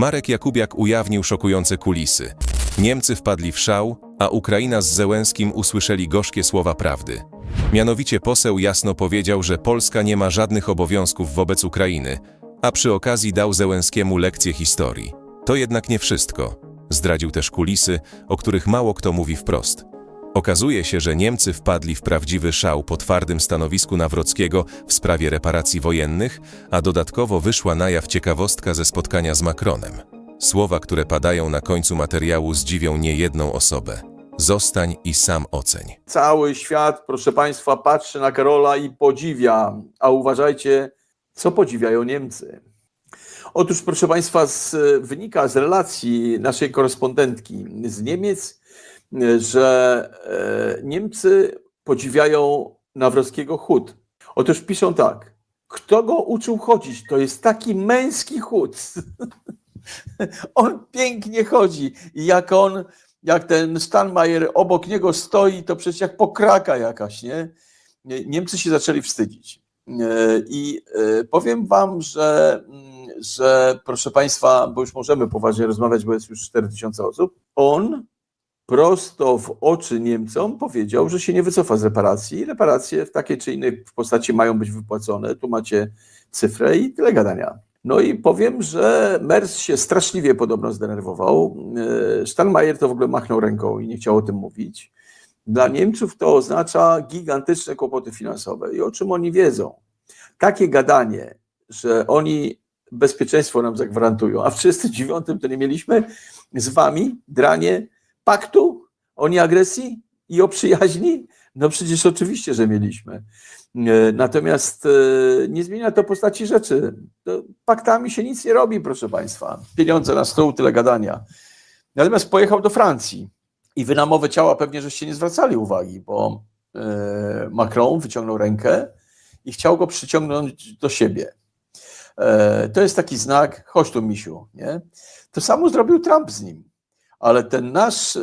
Marek Jakubiak ujawnił szokujące kulisy. Niemcy wpadli w szał, a Ukraina z Zełenskim usłyszeli gorzkie słowa prawdy. Mianowicie poseł jasno powiedział, że Polska nie ma żadnych obowiązków wobec Ukrainy, a przy okazji dał Zełenskiemu lekcję historii. To jednak nie wszystko. Zdradził też kulisy, o których mało kto mówi wprost. Okazuje się, że Niemcy wpadli w prawdziwy szał po twardym stanowisku Nawrockiego w sprawie reparacji wojennych, a dodatkowo wyszła na jaw ciekawostka ze spotkania z Macronem. Słowa, które padają na końcu materiału zdziwią niejedną osobę. Zostań i sam oceń. Cały świat, proszę Państwa, patrzy na Karola i podziwia. A uważajcie, co podziwiają Niemcy. Otóż, proszę Państwa, z, wynika z relacji naszej korespondentki z Niemiec, że e, Niemcy podziwiają Nawrockiego chód. Otóż piszą tak. Kto go uczył chodzić? To jest taki męski chód. on pięknie chodzi. I jak on, jak ten Steinmeier obok niego stoi, to przecież jak pokraka jakaś? Nie- Niemcy się zaczęli wstydzić. E, I e, powiem wam, że, mm, że proszę Państwa, bo już możemy poważnie rozmawiać, bo jest już 4000 osób, on prosto w oczy Niemcom powiedział, że się nie wycofa z reparacji. Reparacje w takiej czy innej postaci mają być wypłacone. Tu macie cyfrę i tyle gadania. No i powiem, że Mers się straszliwie podobno zdenerwował. E, Steinmeier to w ogóle machnął ręką i nie chciał o tym mówić. Dla Niemców to oznacza gigantyczne kłopoty finansowe. I o czym oni wiedzą? Takie gadanie, że oni bezpieczeństwo nam zagwarantują, a w 1939 to nie mieliśmy z wami dranie paktu o nieagresji i o przyjaźni? No przecież oczywiście, że mieliśmy. E, Natomiast e, nie zmienia to postaci rzeczy. Paktami się nic nie robi, proszę Państwa. Pieniądze na stół, tyle gadania. Natomiast pojechał do Francji i wy na mowę ciała pewnie żeście nie zwracali uwagi, bo e, Macron wyciągnął rękę i chciał go przyciągnąć do siebie. To jest taki znak, chodź tu misiu, nie? To samo zrobił Trump z nim. Ale ten nasz e,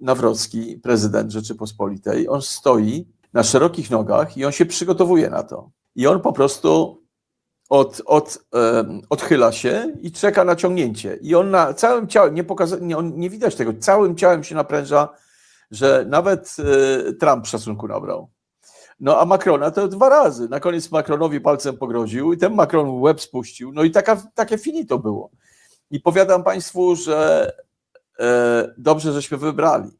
Nawrocki, prezydent Rzeczypospolitej, on stoi na szerokich nogach i on się przygotowuje na to. I on po prostu od, od, em, odchyla się i czeka na ciągnięcie. I on na całym ciałem, nie, pokaza, nie, on, nie widać tego, całym ciałem się napręża, że nawet e, Trump szacunku nabrał. No a Macrona to dwa razy. Na koniec Macronowi palcem pogroził i ten Macron łeb spuścił. No i taka, takie finito było. I powiadam Państwu, że dobrze, żeśmy wybrali.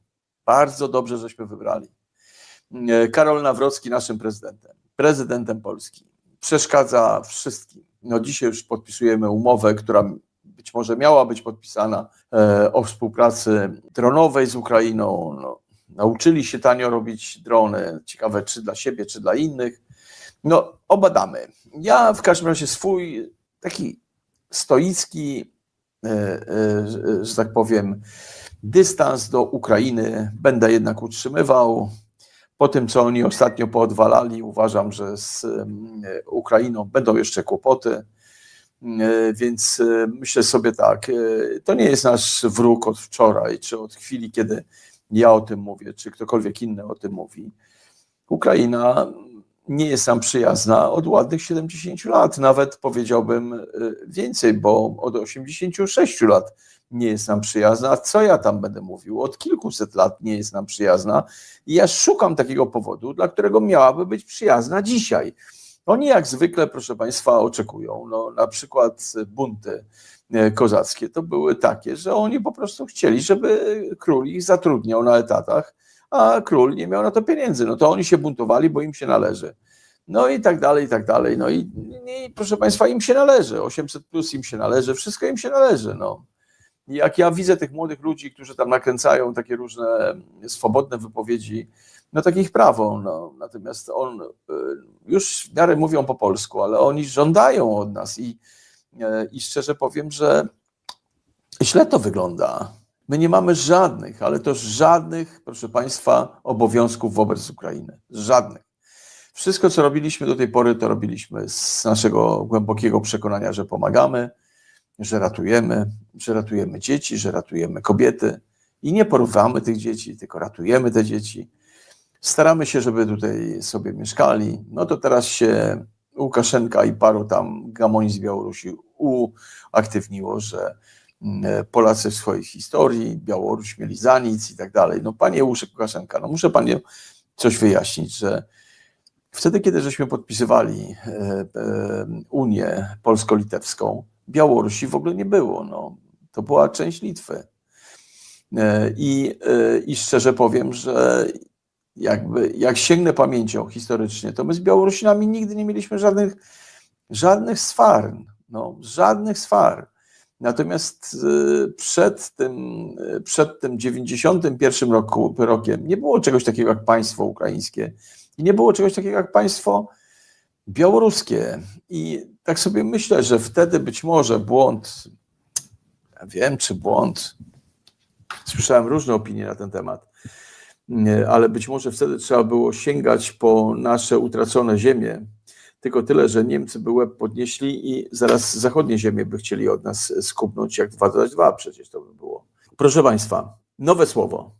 Bardzo dobrze, żeśmy wybrali. E, Karol Nawrocki naszym prezydentem, prezydentem Polski. Przeszkadza wszystkim. No dzisiaj już podpisujemy umowę, która być może miała być podpisana e, o współpracy dronowej z Ukrainą. No, nauczyli się tanio robić drony. Ciekawe, czy dla siebie, czy dla innych. No, obadamy. Ja w każdym razie swój taki stoicki, e, e, że- że tak powiem, dystans do Ukrainy będę jednak utrzymywał. Po tym, co oni ostatnio poodwalali, uważam, że z Ukrainą będą jeszcze kłopoty. E, Więc e, myślę sobie tak, e, to nie jest nasz wróg od wczoraj, czy od chwili, kiedy ja o tym mówię, czy ktokolwiek inny o tym mówi. Ukraina nie jest nam przyjazna od ładnych 70 lat, nawet powiedziałbym e, więcej, bo od 86 lat nie jest nam przyjazna. A co ja tam będę mówił? Od kilkuset lat nie jest nam przyjazna. I ja szukam takiego powodu, dla którego miałaby być przyjazna dzisiaj. Oni jak zwykle, proszę Państwa, oczekują. No, na przykład bunty e, kozackie to były takie, że oni po prostu chcieli, żeby król ich zatrudniał na etatach, a król nie miał na to pieniędzy. No to oni się buntowali, bo im się należy. No i tak dalej, i tak dalej. No i, i proszę Państwa, im się należy. 800 plus im się należy, wszystko im się należy. No. Jak ja widzę tych młodych ludzi, którzy tam nakręcają takie różne swobodne wypowiedzi, no takich prawo. No. Natomiast on y, już w miarę mówią po polsku, ale oni żądają od nas i, e, i szczerze powiem, że źle to wygląda. My nie mamy żadnych, ale to żadnych, proszę Państwa, obowiązków wobec Ukrainy. Żadnych. Wszystko, co robiliśmy do tej pory, to robiliśmy z naszego głębokiego przekonania, że pomagamy, że ratujemy, że ratujemy dzieci, że ratujemy kobiety i nie porywamy tych dzieci, tylko ratujemy te dzieci. Staramy się, żeby tutaj sobie mieszkali. No to teraz się Łukaszenka i paru tam gamoń z Białorusi uaktywniło, że Polacy w swojej historii, Białoruś mieli za nic i tak dalej. No panie Łukaszenka, no muszę panie coś wyjaśnić, że wtedy, kiedy żeśmy podpisywali e, e, Unię Polsko-Litewską, Białorusi w ogóle nie było. No, to była część Litwy. E, I, e, I szczerze powiem, że jakby jak sięgnę pamięcią historycznie, to my z Białorusinami nigdy nie mieliśmy żadnych, żadnych swar, no, żadnych swar. Natomiast e, przed tym, e, przed tym 91 roku, rokiem nie było czegoś takiego jak państwo ukraińskie i nie było czegoś takiego jak państwo białoruskie. I tak sobie myślę, że wtedy być może błąd, ja wiem czy błąd, słyszałem różne opinie na ten temat, nie, ale być może wtedy trzeba było sięgać po nasze utracone ziemie. Tylko tyle, że Niemcy by łeb podnieśli i zaraz zachodnie ziemie by chcieli od nas skupnąć, jak 2 dodać 2 przecież to by było. Proszę Państwa, nowe słowo.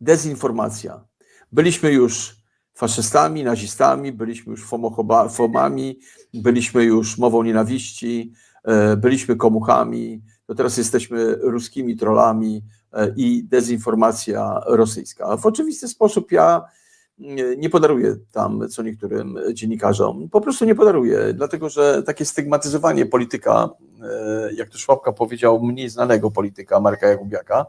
Dezinformacja. Byliśmy już faszystami, nazistami, byliśmy już fomami, byliśmy już mową nienawiści, e, byliśmy komuchami, to teraz jesteśmy ruskimi trollami e, i dezinformacja rosyjska. W oczywisty sposób ja nie- podaruję tam co niektórym dziennikarzom. Po prostu nie podaruję, dlatego że takie stygmatyzowanie polityka, e, jak to Szłapka powiedział, mniej znanego polityka Marka Jakubiaka,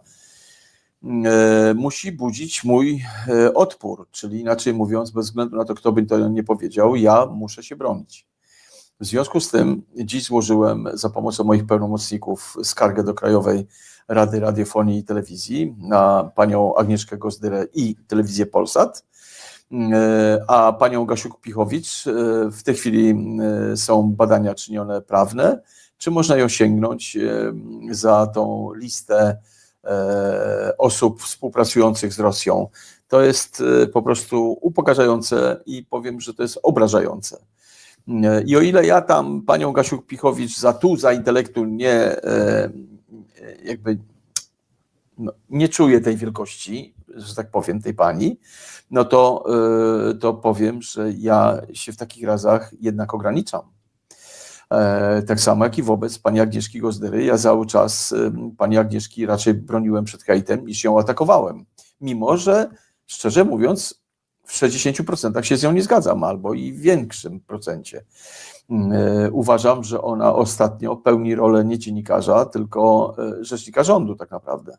e, musi budzić mój e, odpór, czyli inaczej mówiąc, bez względu na to, kto by to nie powiedział, ja muszę się bronić. W związku z tym dziś złożyłem za pomocą moich pełnomocników skargę do Krajowej Rady Radiofonii i Telewizji na panią Agnieszkę Gozdyrę i telewizję Polsat, a panią Gasiuk-Pichowicz e, w tej chwili e, są badania czynione prawne, czy można ją sięgnąć e, za tą listę e, osób współpracujących z Rosją. To jest e, po prostu upokarzające i powiem, że to jest obrażające. E, I o ile ja tam panią Gasiuk-Pichowicz za tu, za intelektu nie e, e, jakby no, nie czuję tej wielkości, że tak powiem, tej pani, no to, e, to powiem, że ja się w takich razach jednak ograniczam. E, Tak samo jak i wobec pani Agnieszki Gozdyry. Ja cały czas em, pani Agnieszki raczej broniłem przed hejtem niż ją atakowałem. Mimo, że szczerze mówiąc, w 60% się z nią nie zgadzam, albo i w większym procencie. Mm, e, Uważam, że ona ostatnio pełni rolę nie dziennikarza, tylko e, rzecznika rządu, tak naprawdę.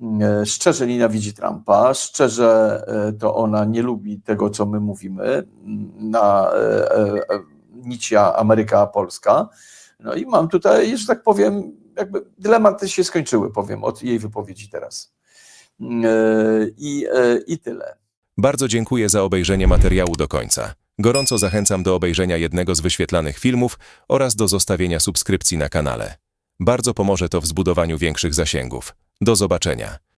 E, Szczerze nienawidzi Trumpa, szczerze e, to ona nie lubi tego, co my mówimy mm, na e, nicia Ameryka-Polska. No i mam tutaj, że tak powiem, jakby dylematy się skończyły, powiem, od jej wypowiedzi teraz. I, i tyle. Bardzo dziękuję za obejrzenie materiału do końca. Gorąco zachęcam do obejrzenia jednego z wyświetlanych filmów oraz do zostawienia subskrypcji na kanale. Bardzo pomoże to w zbudowaniu większych zasięgów. Do zobaczenia.